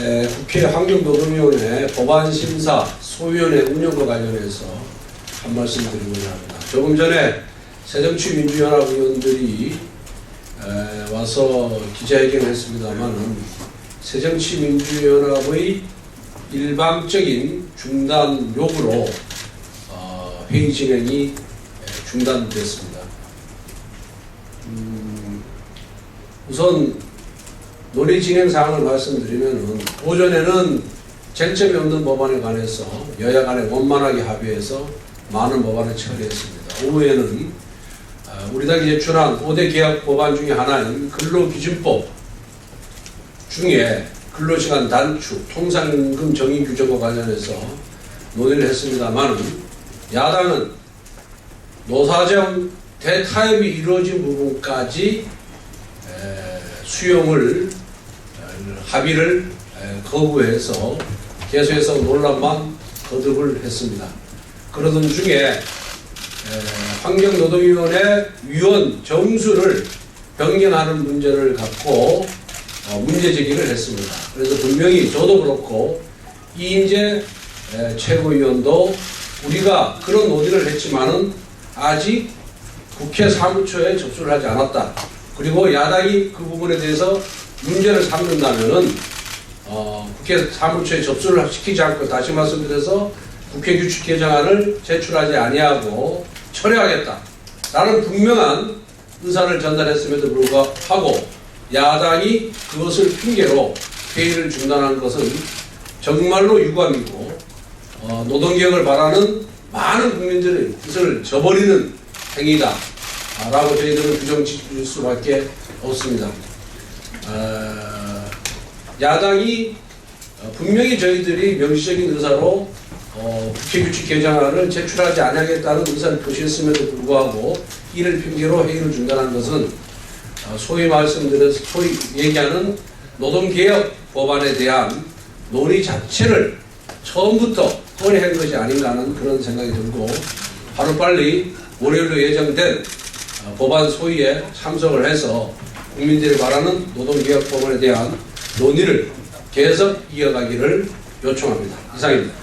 에, 국회 환경노동위원회 법안심사 소위원회 운영과 관련해서 한 말씀 드리고자 합니다. 조금 전에 새정치민주연합 의원들이 에, 와서 기자회견을 했습니다만 새정치민주연합의 일방적인 중단 요구로 어, 회의 진행이 에, 중단됐습니다. 음, 우선 논의 진행 사항을 말씀드리면 오전에는 쟁점이 없는 법안에 관해서 여야 간에 원만하게 합의해서 많은 법안을 처리했습니다. 오후에는 아, 우리 당이 제출한 5대 개혁 법안 중에 하나인 근로기준법 중에 근로시간 단축, 통상임금 정의 규정과 관련해서 논의를 했습니다만 야당은 노사정 대타협이 이루어진 부분까지 에, 수용을 에, 합의를 에, 거부해서 계속해서 논란만 거듭을 했습니다. 그러던 중에 에, 환경노동위원회 위원 정수를 변경하는 문제를 갖고 어, 문제 제기를 했습니다. 그래서 분명히 저도 그렇고 이인재 에, 최고위원도 우리가 그런 논의를 했지만은 아직 국회 사무처에 접수를 하지 않았다. 그리고 야당이 그 부분에 대해서 문제를 삼는다면은 어, 국회 사무처에 접수를 시키지 않고 다시 말씀드려서 국회 규칙 개정안을 제출하지 아니하고 철회하겠다. 라는 분명한 의사를 전달했음에도 불구하고 야당이 그것을 핑계로 회의를 중단한 것은 정말로 유감이고 어, 노동개혁을 바라는 많은 국민들의 뜻을 저버리는 행위다. 아, 라고 저희들은 규정 짓을 수밖에 없습니다. 어, 야당이 어, 분명히 저희들이 명시적인 의사로 어, 국회 규칙 개정안을 제출하지 않겠다는 의사를 표시했음에도 불구하고 이를 핑계로 회의를 중단한 것은 어, 소위 말씀드려서 소위 얘기하는 노동개혁 법안에 대한 논의 자체를 처음부터 허리한 것이 아닌가 하는 그런 생각이 들고 하루빨리 월요일로 예정된 어, 법안 소위에 참석을 해서 국민들이 바라는 노동개혁 법안에 대한 논의를 계속 이어가기를 요청합니다. 이상입니다.